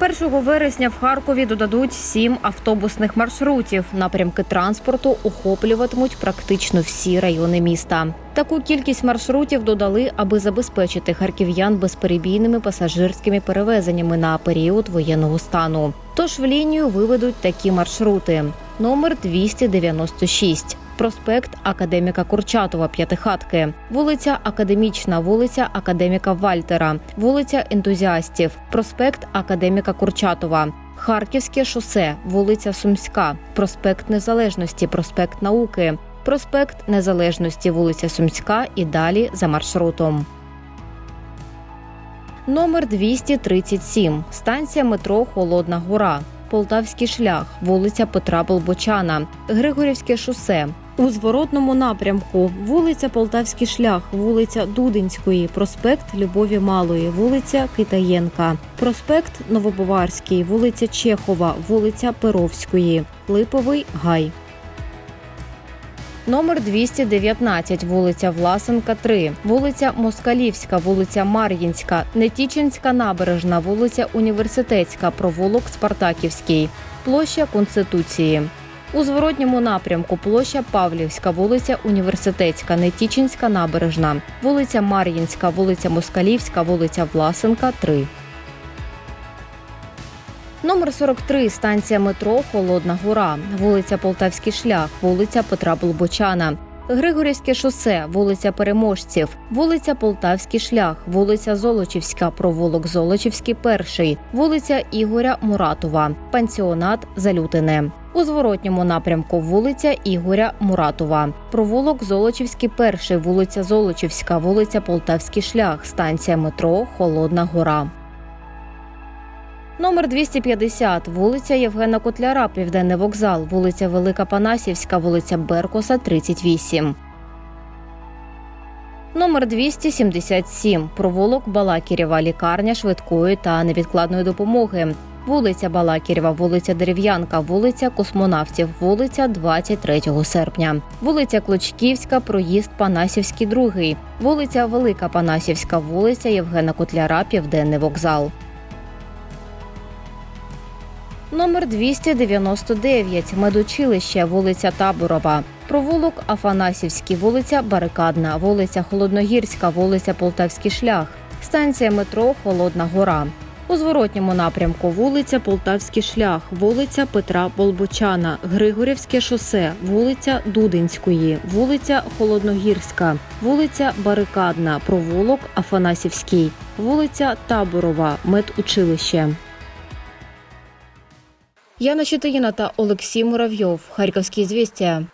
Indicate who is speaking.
Speaker 1: 1 вересня в Харкові додадуть сім автобусних маршрутів. Напрямки транспорту охоплюватимуть практично всі райони міста. Таку кількість маршрутів додали, аби забезпечити харків'ян безперебійними пасажирськими перевезеннями на період воєнного стану. Тож в лінію виведуть такі маршрути: номер 296, проспект Академіка Курчатова, П'ятихатки, вулиця Академічна, вулиця Академіка Вальтера, вулиця Ентузіастів, проспект Академіка Курчатова. Харківське шосе, вулиця Сумська, проспект Незалежності, проспект Науки, проспект Незалежності, вулиця Сумська і далі за маршрутом. Номер 237. Станція метро Холодна Гора. Полтавський шлях, вулиця Петра Болбочана, Григорівське шосе. У зворотному напрямку. Вулиця Полтавський шлях, вулиця Дудинської, проспект Любові Малої, вулиця Китаєнка, проспект Новобаварський, вулиця Чехова, вулиця Перовської, Липовий Гай. Номер 219, вулиця Власенка, 3, вулиця Москалівська, вулиця Мар'їнська, Нетічинська набережна, вулиця Університетська, провулок Спартаківський, площа Конституції. У зворотньому напрямку площа Павлівська, вулиця Університетська, Нетічинська набережна, вулиця Мар'їнська, вулиця Москалівська, вулиця Власенка, 3. Номер 43, станція метро Холодна Гора, вулиця Полтавський шлях, вулиця Петра Болбочана, Григорівське шосе, вулиця Переможців, вулиця Полтавський шлях, вулиця Золочівська, провулок Золочівський, перший, вулиця Ігоря Муратова, пансіонат Залютине. У зворотньому напрямку вулиця Ігоря Муратова, провулок Золочівський, перший, вулиця Золочівська, вулиця Полтавський шлях, станція метро Холодна Гора. Номер 250, вулиця Євгена Котляра, Південний вокзал, вулиця Велика Панасівська, вулиця Беркоса, 38. Номер 277, провулок Балакірєва, лікарня швидкої та невідкладної допомоги. Вулиця Балакірєва, вулиця Дерев'янка, вулиця Космонавтів, вулиця 23 серпня, вулиця Клочківська, проїзд Панасівський, 2, вулиця Велика Панасівська, вулиця Євгена Котляра, Південний вокзал. Номер 299, медучилище, вулиця Таборова, провулок Афанасівський, вулиця Барикадна, вулиця Холодногірська, вулиця Полтавський шлях, станція метро Холодна Гора. У зворотньому напрямку вулиця Полтавський шлях, вулиця Петра Болбочана, Григорівське шосе, вулиця Дудинської, вулиця Холодногірська, вулиця Барикадна, провулок Афанасівський, вулиця Таборова, медучилище. Яна Щетиніна та Олексій Муравйов. Харківські звістя.